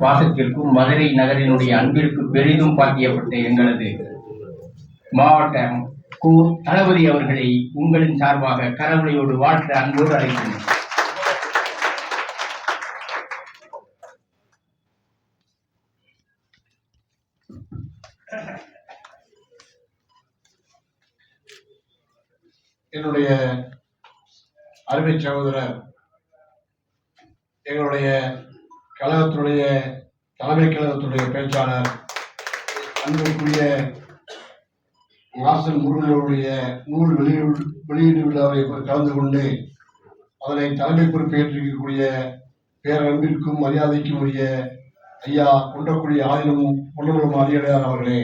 வாசத்திற்கும் மதுரை நகரினுடைய அன்பிற்கு பெரிதும் பாக்கியப்பட்ட எங்களது மாவட்டம் கு தளபதி அவர்களை உங்களின் சார்பாக கரவழையோடு வாழ்த்த அன்போடு அழைக்கிறேன். என்னுடைய அருமை சகோதரர் எங்களுடைய கழகத்தினுடைய தலைமை கழகத்துடைய பேச்சாளர் அன்புக்குரிய வாசன் முருகனுடைய நூல் வெளியீடு வெளியீடு விழாவை கலந்து கொண்டு அதனை தலைமை பொறுப்பேற்றிருக்கக்கூடிய பேரன்பிற்கும் மரியாதைக்கும் உரிய ஐயா கொண்டக்கூடிய ஆயிரம் பொன்னமலம் அரியடையார் அவர்களே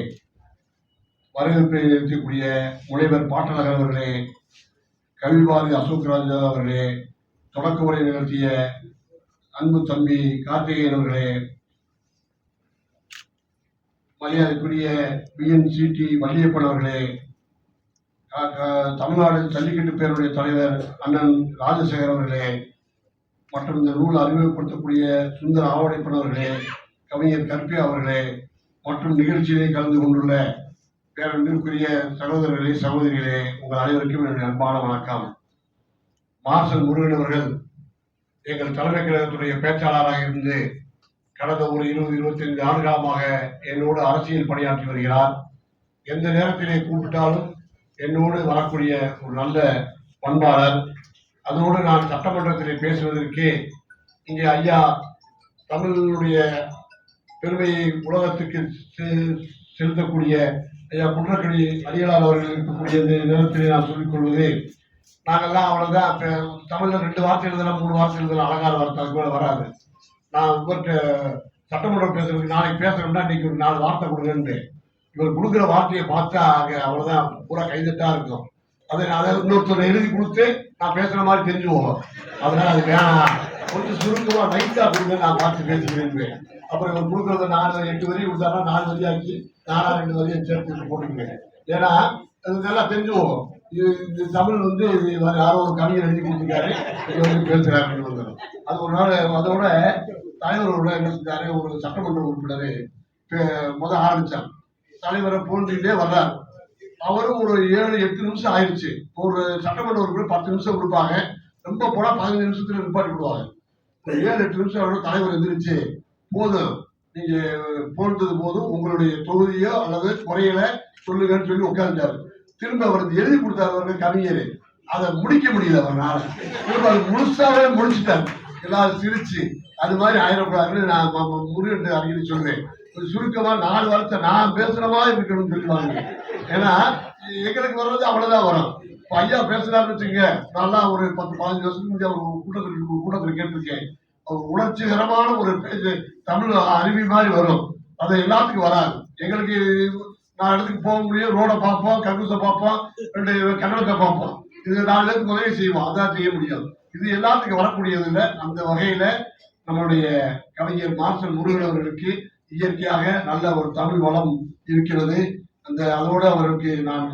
வரவேற்பை நிறுத்தக்கூடிய முனைவர் பாட்டநகர் அவர்களே கவிபாரதி அசோக் ராஜா அவர்களே தொடக்க உரை நிகழ்த்திய அன்பு தம்பி கார்த்திகேயன் அவர்களே மரியாதைக்குரிய பிஎன்சிடி வள்ளியப்பன் அவர்களே தமிழ்நாடு ஜல்லிக்கட்டு பேருடைய தலைவர் அண்ணன் ராஜசேகர் அவர்களே மற்றும் இந்த நூல் அறிமுகப்படுத்தக்கூடிய சுந்தர ஆவடைப்பன் அவர்களே கவிஞர் கற்பி அவர்களே மற்றும் நிகழ்ச்சியிலே கலந்து கொண்டுள்ள பேரன்பிற்குரிய சகோதரர்களே சகோதரிகளே உங்கள் அனைவருக்கும் என்னுடைய அன்பான வணக்கம். மார்சல் முருகன் அவர்கள் எங்கள் தலைமை கழகத்துடைய பேச்சாளராக இருந்து கடந்த ஒரு இருபது இருபத்தைந்து ஆண்டுகாலமாக என்னோடு அரசியல் பணியாற்றி வருகிறார். எந்த நேரத்திலே கூப்பிட்டாலும் என்னோடு வரக்கூடிய ஒரு நல்ல பண்பாளர். அதோடு நான் சட்டமன்றத்திலே பேசுவதற்கு இங்கே ஐயா தமிழுடைய பெருமையை உலகத்துக்கு செ- செலுத்தக்கூடிய ஐயா குன்றக்கடி அடிகளார் அவர்கள் இருக்கக்கூடிய இந்த நேரத்திலே நான் சொல்லிக்கொள்வது கொள்வது நாங்கெல்லாம் அவ்வளோதான் இப்போ தமிழில் ரெண்டு வார்த்தை எழுதலாம் மூணு வார்த்தை எழுதலாம் அலங்கார வார்த்தை அது கூட வராது. நான் உங்கள்கிட்ட சட்டமன்றம் பேசுறதுக்கு நாளைக்கு பேசுறோம்னா இன்னைக்கு ஒரு நாலு வார்த்தை கொடுங்கன்ட்டு. இவர் கொடுக்குற வார்த்தையை பார்த்தா அங்கே அவ்வளோதான் பூரா கைதட்டா இருக்கும். அதை நான் அதை இன்னொருத்தர் எழுதி கொடுத்து நான் பேசுற மாதிரி தெரிஞ்சு போகும் அதனால அது வேணாம். கொஞ்சம் சுருக்கமா லைட்டா கொடுங்க நான் பார்த்து பேசுகிறேன் அப்புறம் இவர் கொடுக்குறத நாலு எட்டு வரி கொடுத்தாருன்னா நாலு வரியாச்சு நாலா ரெண்டு வரியை சேர்த்து போட்டுக்கிறேன் ஏன்னா அது நல்லா தெரிஞ்சு போகும் இது இது தமிழ் வந்து இது யாரோ ஒரு கவிஞர் எழுதி கொடுத்துருக்காரு. இது வந்து பேசுறாருன்னு அது ஒரு நாள் அதோட தலைவரோட என்ன செஞ்சாரு? ஒரு சட்டமன்ற உறுப்பினர் முத ஆரம்பிச்சார். தலைவரை போன்றிட்டே வர்றார். அவரும் ஒரு ஏழு எட்டு நிமிஷம் ஆயிடுச்சு ஒரு சட்டமன்ற உறுப்பினர் பத்து நிமிஷம் கொடுப்பாங்க. ரொம்ப போனா பதினஞ்சு நிமிஷத்துல நிப்பாட்டி விடுவாங்க. ஏழு எட்டு நிமிஷம் அவரோட தலைவர் எந்திரிச்சு போதும். நீங்க போன்றது போதும். உங்களுடைய தொகுதியோ அல்லது குறையில சொல்லுங்கன்னு சொல்லி உட்கார்ந்தாரு திரும்ப அவருக்கு எழுதி கொடுத்தாரு கவிஞர். அதை முடிக்க முடியல அவரால திரும்ப அது முழுசாவே முடிச்சுட்டார். எல்லாரும் சிரிச்சு அது மாதிரி ஆயிடக்கூடாதுன்னு நான் முருகன் அடிக்கடி சொல்றேன். ஒரு சுருக்கமா நாலு வார்த்தை நான் பேசுற மாதிரி இருக்கணும்னு சொல்லுவாங்க ஏன்னா எங்களுக்கு வர்றது அவ்வளவுதான் வரும். இப்ப ஐயா பேசுறாருன்னு வச்சுங்க நல்லா ஒரு பத்து பதினஞ்சு வருஷத்துக்கு முன்னாடி அவர் கூட்டத்தில் கூட்டத்தில் கேட்டிருக்கேன். அவர் உணர்ச்சிகரமான ஒரு பேச்சு தமிழ் அருவி மாதிரி வரும். அது எல்லாத்துக்கும் வராது. எங்களுக்கு நான் இடத்துக்கு போக முடியும். ரோட பார்ப்போம் கக்கூசை பார்ப்போம் ரெண்டு கன்னடத்தை பார்ப்போம். இது நாலு பேருக்கு உதவி செய்வோம். அதான் செய்ய முடியாது. இது எல்லாத்துக்கும் வரக்கூடியது இல்லை. அந்த வகையில நம்மளுடைய கவிஞர் மார்சல் முருகன் அவர்களுக்கு இயற்கையாக நல்ல ஒரு தமிழ் வளம் இருக்கிறது. அந்த அதோடு அவருக்கு நான்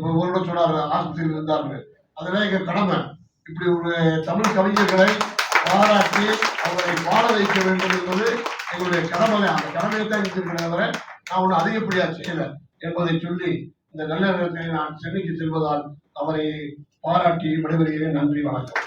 ஒரு சொன்னார் ஆஸ்பத்திரியில் இருந்தார்கள் அதெல்லாம் எங்க கடமை. இப்படி ஒரு தமிழ் கவிஞர்களை பாராட்டி அவரை பாட வைக்க வேண்டும் என்பது எங்களுடைய கடமை அந்த கடமையை தான் இருக்கிறேன் தவிர நான் ஒன்றும் அதிகப்படியா செய்யல என்பதை சொல்லி இந்த நல்ல நேரத்தில் நான் சென்னைக்கு செல்வதால் அவரை பாராட்டி விடைபெறுகிறேன். நன்றி வணக்கம்.